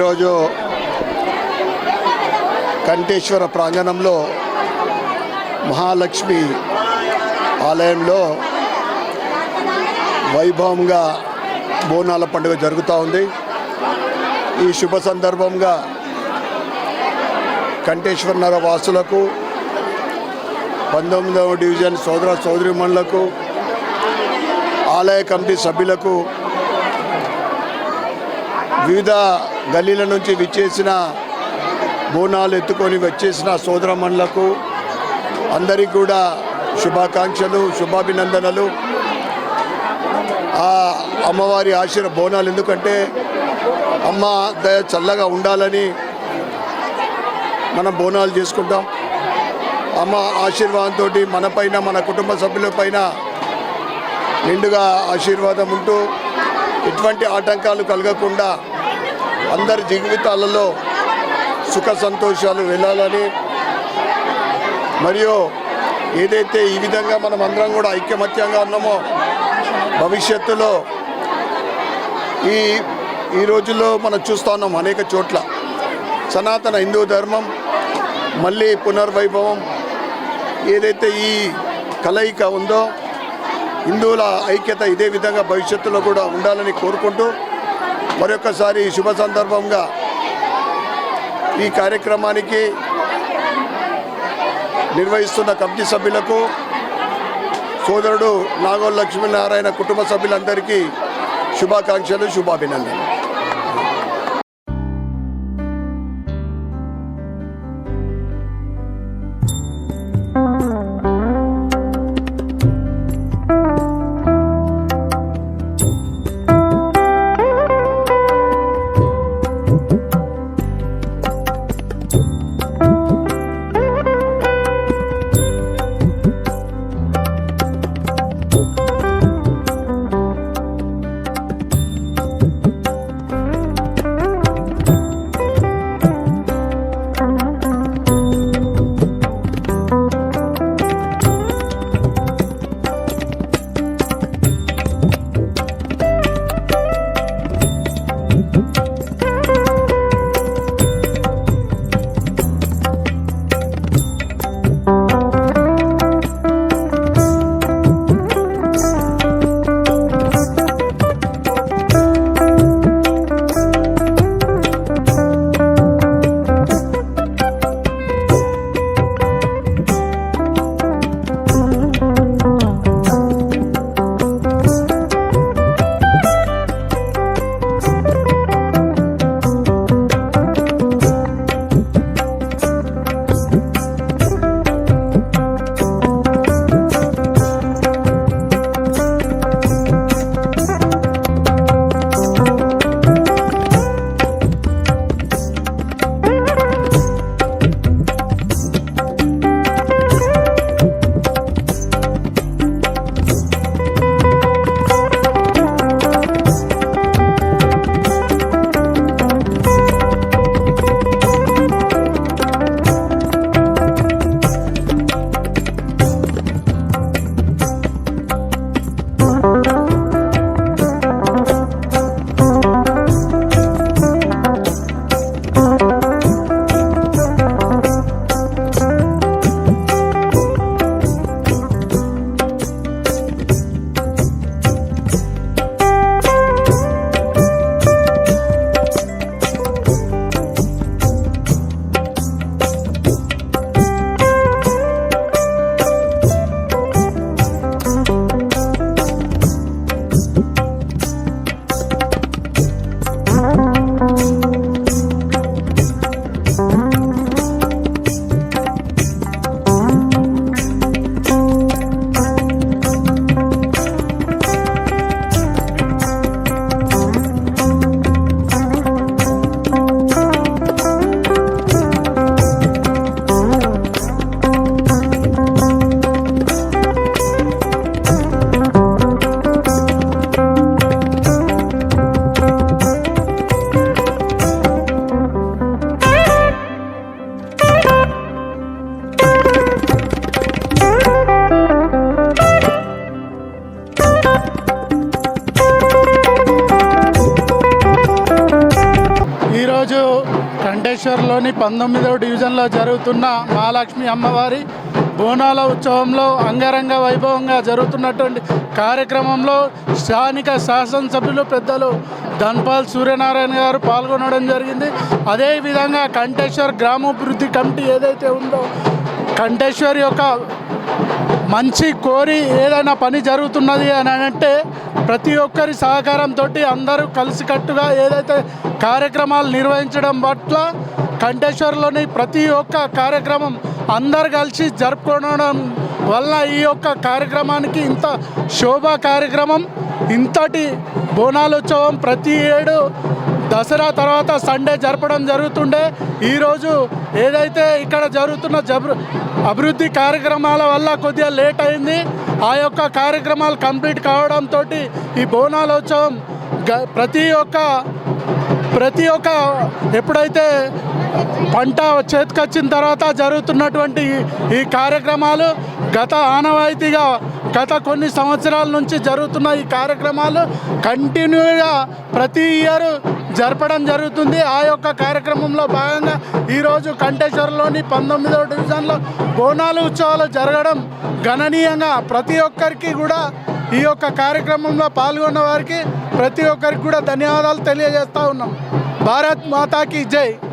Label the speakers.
Speaker 1: ఈరోజు కంఠేశ్వర ప్రాంగణంలో మహాలక్ష్మి ఆలయంలో వైభవంగా బోనాల పండుగ జరుగుతూ ఉంది. ఈ శుభ సందర్భంగా కంఠేశ్వర నగర వాసులకు పంతొమ్మిదవ డివిజన్ సోదర సోదరిమణులకు ఆలయ కమిటీ సభ్యులకు వివిధ గల్లీల నుంచి విచ్చేసిన బోనాలు ఎత్తుకొని వచ్చేసిన సోదరమణులకు అందరికీ కూడా శుభాకాంక్షలు శుభాభినందనలు. ఆ అమ్మవారి ఆశీర్ బోనాలు ఎందుకంటే అమ్మ దయ చల్లగా ఉండాలని మనం బోనాలు చేసుకుంటాం. అమ్మ ఆశీర్వాదంతో మన పైన మన కుటుంబ సభ్యుల పైన నిండుగా ఆశీర్వాదం ఉంటూ ఎటువంటి ఆటంకాలు కలగకుండా అందరి జీవితాలలో సుఖ సంతోషాలు వెళ్ళాలని. మరియు ఏదైతే ఈ విధంగా మనం అందరం కూడా ఐక్యమత్యంగా ఉన్నామో భవిష్యత్తులో ఈ ఈ రోజుల్లో మనం చూస్తూ ఉన్నాం అనేక చోట్ల. సనాతన హిందూ ధర్మం మళ్ళీ పునర్వైభవం ఏదైతే ఈ కలయిక ఉందో హిందువుల ఐక్యత ఇదే విధంగా భవిష్యత్తులో కూడా ఉండాలని కోరుకుంటూ మరొకసారి ఈ శుభ సందర్భంగా ఈ కార్యక్రమానికి నిర్వహిస్తున్న కమిటీ సభ్యులకు సోదరుడు నాగోల్ లక్ష్మీనారాయణ కుటుంబ సభ్యులందరికీ శుభాకాంక్షలు శుభాభినందనలు.
Speaker 2: పంతొమ్మిదవ డివిజన్లో జరుగుతున్న మహాలక్ష్మి అమ్మవారి బోనాల ఉత్సవంలో అంగరంగ వైభవంగా జరుగుతున్నటువంటి కార్యక్రమంలో స్థానిక శాసనసభ్యులు పెద్దలు ధన్పాల్ సూర్యనారాయణ గారు పాల్గొనడం జరిగింది. అదేవిధంగా కంటేశ్వర్ గ్రామాభివృద్ధి కమిటీ ఏదైతే ఉందో కంటేశ్వర్ యొక్క మంచి కోరి ఏదైనా పని జరుగుతున్నది అని అంటే ప్రతి ఒక్కరి సహకారంతో అందరూ కలిసికట్టుగా ఏదైతే కార్యక్రమాలు నిర్వహించడం పట్ల కంటేశ్వర్లోని ప్రతి ఒక్క కార్యక్రమం అందరు కలిసి జరుపుకోవడం వల్ల ఈ యొక్క కార్యక్రమానికి ఇంత శోభ కార్యక్రమం ఇంతటి బోనాలోత్సవం ప్రతి ఏడు దసరా తర్వాత సండే జరపడం జరుగుతుండే. ఈరోజు ఏదైతే ఇక్కడ జరుగుతున్న జబృ అభివృద్ధి కార్యక్రమాల వల్ల కొద్దిగా లేట్ అయింది. ఆ యొక్క కార్యక్రమాలు కంప్లీట్ కావడంతో ఈ బోనాలోత్సవం గ- ప్రతి ఒక్క ప్రతి ఒక్క ఎప్పుడైతే పంట చేతికొచ్చిన తర్వాత జరుగుతున్నటువంటి ఈ- ఈ కార్యక్రమాలు గత ఆనవాయితీగా గత కొన్ని సంవత్సరాల నుంచి జరుగుతున్న ఈ కార్యక్రమాలు కంటిన్యూగా ప్రతి ఇయర్ జరపడం జరుగుతుంది. ఆ యొక్క కార్యక్రమంలో భాగంగా ఈరోజు కంటేశ్వరంలోని పంతొమ్మిదవ డివిజన్లో బోనాలు ఉత్సవాలు జరగడం గణనీయంగా ప్రతి ఒక్కరికి కూడా ఈ యొక్క కార్యక్రమంలో పాల్గొన్న వారికి ప్రతి ఒక్కరికి కూడా ధన్యవాదాలు తెలియజేస్తా ఉన్నాం. భారత్ మాతాకి జై.